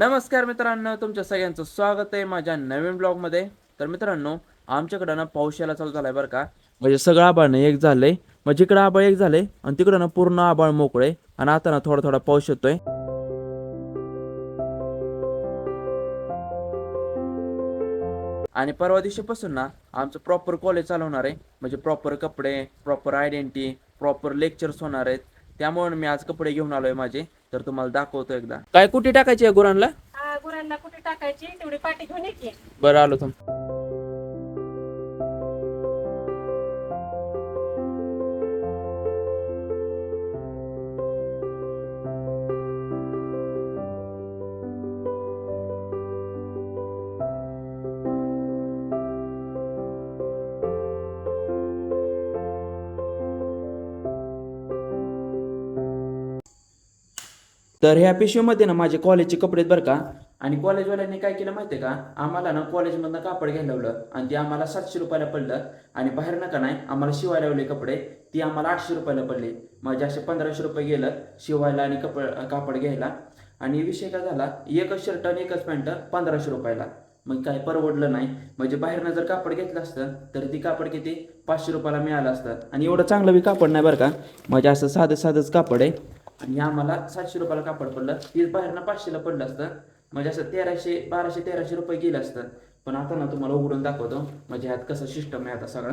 नमस्कार मित्रांनो तुमच्या सगळ्यांचं स्वागत आहे माझ्या नवीन ब्लॉगमध्ये. तर मित्रांनो आमच्याकडं ना पाऊस यायला चालू झालाय बरं का. म्हणजे सगळं आबाळ एक झालंय. म्हणजे इकडं आबाळ एक झालंय आणि तिकडं ना पूर्ण आबाळ मोकळे आणि आता ना थोडा थोडा पाऊस येतोय. आणि परवा दिवशीपासून ना आमचं प्रॉपर कॉलेज चालवणार आहे. म्हणजे प्रॉपर कपडे प्रॉपर आयडेंटिटी प्रॉपर लेक्चर्स होणार आहेत. त्यामुळे मी आज कपडे घेऊन आलोय माझे. तर तुम्हाला दाखवतो एकदा. काय कुठे टाकायची आहे गुरांना? हा गुरांना कुठे टाकायची? तेवढी पाठी घेऊन ये की. बरं आलो थांब. तर ह्या पिशवीमध्ये ना माझे कॉलेजचे कपडे बरं का. आणि कॉलेजवाल्यांनी काय केलं माहिती आहे का? आम्हाला ना कॉलेजमधनं कापड घ्यायला लावलं आणि ते आम्हाला सातशे रुपयाला पडलं. आणि बाहेर नका नाही आम्हाला शिवायला लावले कपडे. ती आम्हाला आठशे रुपयाला पडले. म्हणजे असे पंधराशे रुपये गेलं शिवायला आणि कपड कापड घ्यायला. आणि विषय काय झाला? एकच शर्ट आणि एकच पॅन्ट पंधराशे रुपयाला. मग काय परवडलं नाही. म्हणजे बाहेरनं जर कापड घेतलं असतं तर ती कापड किती? पाचशे रुपयाला मिळालं असतं. आणि एवढं चांगलं बी कापड नाही बरं का. म्हणजे असं साधं साधंच कापड आहे. आणि आम्हाला सातशे रुपयाला कापड पडलं. तीच बाहेरनं पाचशेला पडलं असतं. म्हणजे असं तेराशे बाराशे तेराशे रुपये गेलं असतं. पण आता ना तुम्हाला उघडून दाखवतो. म्हणजे ह्यात कसं सिस्टम आहे आता सगळं.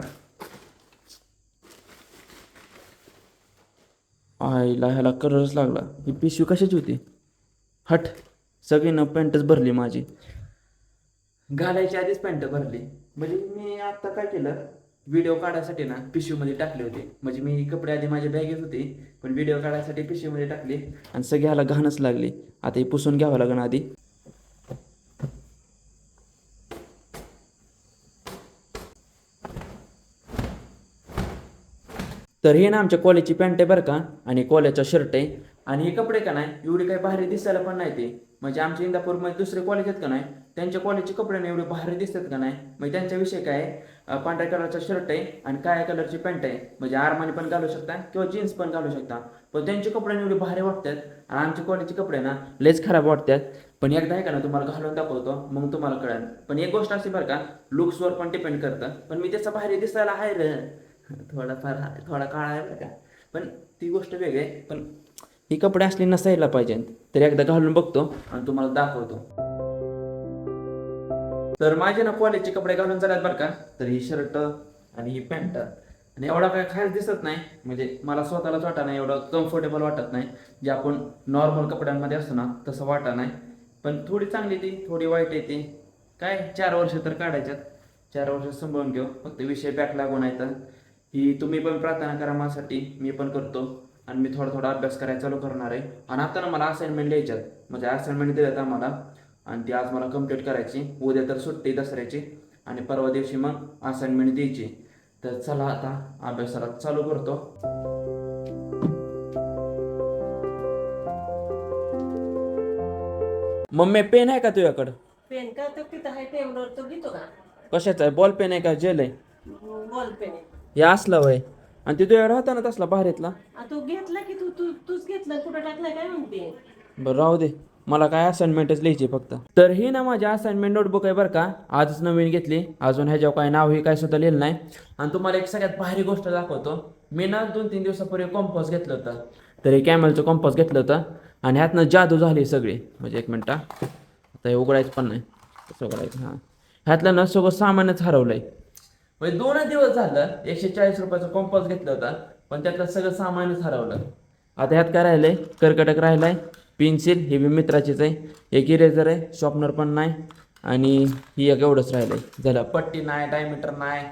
आईला ह्याला कलरच लागला. ही पिशवी कशाची होती? हट. सगळीनं पॅन्टच भरली माझी. घालायच्या आधीच पॅन्ट भरली. म्हणजे मी आता काय केलं? व्हिडिओ काढायसाठी ना पिशवीमध्ये टाकले होते. म्हणजे मी कपडे आधी माझ्या बॅगेत होते पण व्हिडिओ काढायसाठी पिशवीमध्ये टाकले आणि सगळ्याला घाणच लागली. आता हे पुसून घ्यावं लागेल आधी. तर हे ना आमच्या कॉलेजची पॅन्ट आहे बरं का? आणि कॉलेजचा शर्ट आहे. आणि हे कपडे का नाही? एवढे काही भारी दिसायला पण नाही ते. म्हणजे आमच्या इंदापूरमध्ये दुसरे कॉलेज आहेत का नाही? त्यांच्या कॉलेजचे कपडे नाही एवढे भारी दिसतात का नाही? म्हणजे त्यांचा विषय काय पांढऱ्या कलरचा शर्ट आहे आणि काळ्या कलरची पॅन्ट आहे. म्हणजे आरमानी पण घालू शकता किंवा जीन्स पण घालू शकता. पण त्यांचे कपडे ना एवढे भारी वाटतात. आणि आमच्या कॉलेजचे कपडे ना लेच खराब वाटतात. पण एकदा आहे का ना तुम्हाला घालून दाखवतो मग तुम्हाला कळेल. पण एक गोष्ट अशी बरं का लुक्सवर पण डिपेंड करतं. पण मी त्याचा भारी दिसायला आहे रे. थोडाफार थोडा काळा आहे बरं का. पण ती गोष्ट वेगळी आहे. पण ही कपडे असले नसायला पाहिजे. तर एकदा घालून बघतो आणि तुम्हाला दाखवतो. तर माझे ना कॉलेजचे कपडे घालून चालत बरं का? तर ही शर्ट आणि ही पॅन्ट आणि एवढा काय खास दिसत नाही म्हणजे मला स्वतःलाच वाटा नाही एवढं कम्फर्टेबल वाटत नाही. जे आपण नॉर्मल कपड्यांमध्ये असतो ना तसं वाटा नाही. पण थोडी चांगली ती थोडी वाईट येते. काय? चार वर्ष तर काढायच्यात. चार वर्ष सांभाळून घेऊ. फक्त विषय बॅक लागून आहे तर ही तुम्ही पण प्रार्थना करा माझ्यासाठी. मी पण करतो. आणि मी थोडा थोडा अभ्यास करायला चालू करणार आहे. आणि आता ना मला असाइनमेंट द्यायच्यात म्हणजे असाइनमेंट दिल्यात आम्हाला. आणि ती आज मला कंप्लीट करायची. उद्या तर सुट्टी दसऱ्याची. आणि परवा दिवशी मग असाइनमेंट द्यायची. तर चला आता अभ्यासाला चालू करतो. मम्मी पेन आहे का तुझ्याकडं? पेन का? तो तिथं आहे टेबलवर तो घेतो का? कशाचा आहे? बॉल पेन आहे का? जेल आहे? बॉल पेन आहे. हे असलं वय. आणि ते तुझ्याकडे होता ना तसला भारीतला आ, तू घेतला की तू तू तूच घेतला कुठं टाकलाय काय म्हणते बरं राहू दे. मला काय असाइनमेंटच लिहायची फक्त. तर ही ना माझी असाइनमेंट नोटबुक आहे बरं का. आजच नवीन घेतली. अजून ह्याच्यावर काय नाव हे काय सुद्धा लिहिलं नाही. आणि तुम्हाला एक सगळ्यात भारी गोष्ट दाखवतो. मी ना दोन तीन दिवसापूर्वी कॉम्पॉस घेतलं होतं. तर हे कॅमलचं कॉम्पॉस घेतलं होतं. आणि ह्यातनं जादू झाली सगळी. म्हणजे एक मिनटा. आता हे उघडायचं पण नाही. कसं उघडायचं हां. ह्यातलं ना सगळं सामानच हरवलं आहे म्हणजे दोनच दिवस झालं एकशे चाळीस रुपयाचा कॉम्पॉस घेतलं होता पण त्यातलं सगळं सामानच हरवलं. आता ह्यात काय राहिलंय? कर्कटक राहिलाय पेन्सिल हे बी मित्राचीच आहे. एक इरेझर आहे शॉपनर पण नाही आणि ही एक एवढंच राहिलंय. झालं पट्टी नाही डायमीटर नाही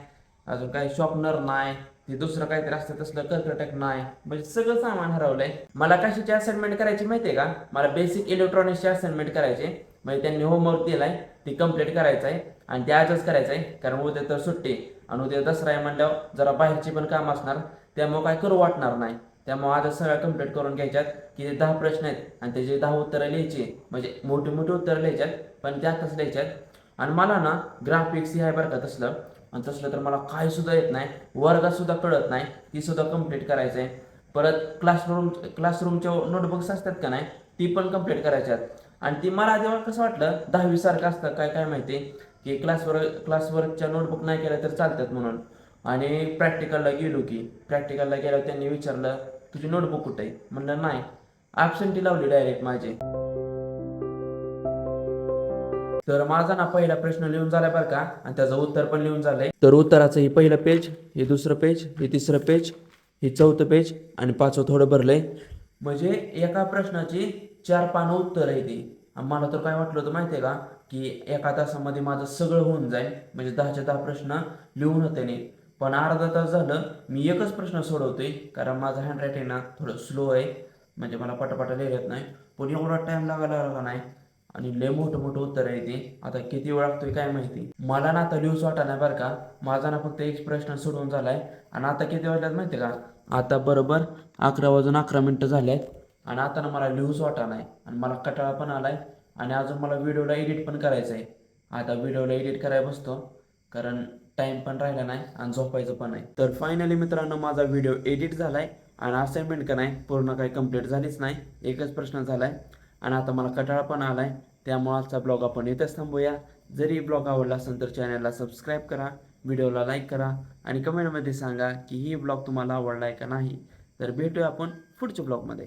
अजून काही शॉपनर नाही हे दुसरं काहीतरी असतं तसलं कर्कटक नाही. म्हणजे सगळं सामान हरवलंय. मला कशाची असाइनमेंट करायची माहिती आहे का? मला बेसिक इलेक्ट्रॉनिक्सची असाइनमेंट करायची म्हणजे त्यांनी होमवर्क दिलाय ती कंप्लीट करायचं आहे आणि ते आजच करायचं आहे कारण उद्या तर सुट्टी आणि उद्या दसरा आहे म्हणल्यावर जरा बाहेरची पण काम असणार त्यामुळं काय करू वाटणार नाही. त्यामुळे आता सगळ्या कंप्लीट करून घ्यायच्यात की ते दहा प्रश्न आहेत आणि त्याचे दहा उत्तरं लिहायची म्हणजे मोठी मोठी उत्तरं लिहायच्यात पण त्या आताच लिहायच्यात. आणि मला ना ग्राफिक्स हे आहे बरं का तसलं आणि तसलं तर मला काही सुद्धा येत नाही वर्गात सुद्धा कळत नाही ती सुद्धा कंप्लीट करायचं आहे परत क्लासरूम क्लासरूमच्या नोटबुक्स असतात का नाही ती पण कंप्लीट करायच्यात. आणि ती मला तेव्हा कसं वाटलं दहावी सारखं असतं काय काय माहिती की क्लासवर क्लासवर्कच्या नोटबुक नाही केल्या तर चालतात म्हणून. आणि प्रॅक्टिकलला गेलो की प्रॅक्टिकलला गेल्यावर त्यांनी विचारलं तुझी नोटबुक कुठे आहे? म्हणलं नाही. ॲबसेंटी लावली डायरेक्ट माझे. तर माझा ना पहिला प्रश्न लिहून झालाय बरं का आणि त्याचं उत्तर पण लिहून झालंय. तर उत्तराचं हे पहिलं पेज हे दुसरं पेज हे तिसरं पेज हे चौथं पेज आणि पाचवं थोडं भरलंय. म्हणजे एका प्रश्नाची चार पानं उत्तर आहे ते. मला तर काय वाटलं होतं माहिती आहे का की एका तासामध्ये माझं सगळं होऊन जाईल. म्हणजे दहाच्या दहा प्रश्न लिहून होते नाही पण अर्धा तास झालं मी एकच प्रश्न सोडवतोय कारण माझं हँडरायटिंग ना थोडं स्लो आहे. म्हणजे मला पटापटा लिहित नाही. पण एवढा टाइम लागायला लागला नाही. आणि लय मोठं मोठं उत्तर आहे ते. आता किती वेळ लागतोय काय माहिती. मला ना आता लिहूच वाटा नाही बरं का. माझा ना फक्त एक प्रश्न सोडवून झालाय. आणि आता किती वाजल्यात माहिती का? आता बरोबर अकरा वाजून अकरा मिनटं झाल्यात. आणि आता ना मला लिहूच वाटायला आहे आणि मला कटाळा पण आलाय आणि अजून मला व्हिडिओला एडिट पण करायचं आहे आता व्हिडिओला एडिट करायला बसतो कारण टाइम पण राहिला नाही आणि झोपायचं पण आहे तर फायनली मित्रांनो माझा व्हिडिओ एडिट झालाय आणि असाइनमेंट का नाही पूर्ण काही कंप्लीट झालीच नाही. एकच प्रश्न झालाय आणि आता मला कटाळा पण आलाय. त्यामुळे आजचा ब्लॉग आपण इथेच थांबूया. जरी ब्लॉग आवडला असेल तर चॅनलला सबस्क्राईब करा व्हिडिओला लाईक करा आणि कमेंटमध्ये सांगा की ही ब्लॉग तुम्हाला आवडला आहे का नाही. तर भेटूया आपण पुढच्या ब्लॉगमध्ये